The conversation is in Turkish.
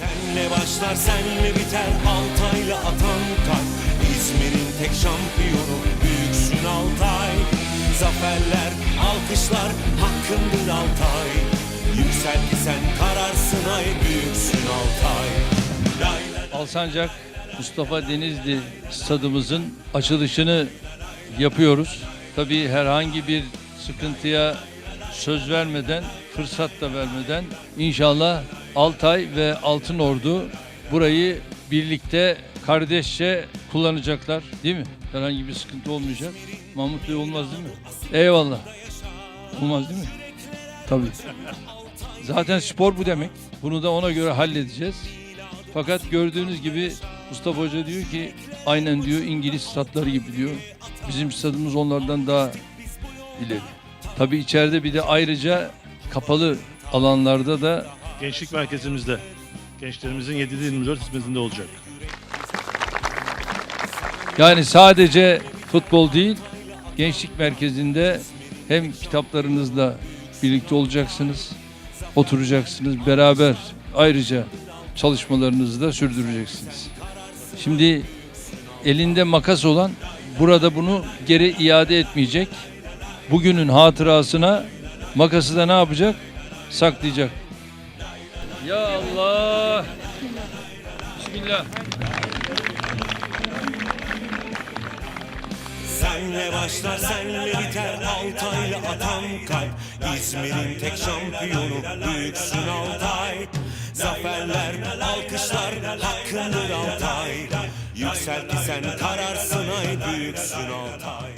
Senle başlar senle biter? Altay'la atan kalp İzmir'in tek şampiyonu Büyüksün Altay. Zaferler, alkışlar hakkındır Altay. Yüksel ki sen kararsın ay Büyüksün Altay. Alsancak Mustafa Denizli stadımızın açılışını yapıyoruz. Tabii herhangi bir sıkıntıya söz vermeden, fırsat da vermeden inşallah Altay ve Altın Ordu burayı birlikte kardeşçe kullanacaklar değil mi? Herhangi bir sıkıntı olmayacak. Mahmut Bey olmaz değil mi? Eyvallah. Olmaz değil mi? Tabii. Zaten spor bu demek. Bunu da ona göre halledeceğiz. Fakat gördüğünüz gibi Mustafa Hoca diyor ki aynen diyor İngiliz statları gibi diyor. Bizim stadımız onlardan daha ileri. Tabii içeride bir de ayrıca kapalı alanlarda da Gençlik merkezimizde. Gençlerimizin 7-24 hizmetinde olacak. yani sadece futbol değil gençlik merkezinde hem kitaplarınızla birlikte olacaksınız, oturacaksınız beraber ayrıca çalışmalarınızı da sürdüreceksiniz. Şimdi elinde makas olan burada bunu geri iade etmeyecek. Bugünün hatırasına makası da ne yapacak? Saklayacak. Ya Allah. Bismillah. Senle başlar senle biter. Altay'la atan kalp. İzmir'in tek şampiyonu Büyüksün Altay Zaferler, alkışlar hakkındır Altay Yüksel ki sen kararsın ay Büyüksün Altay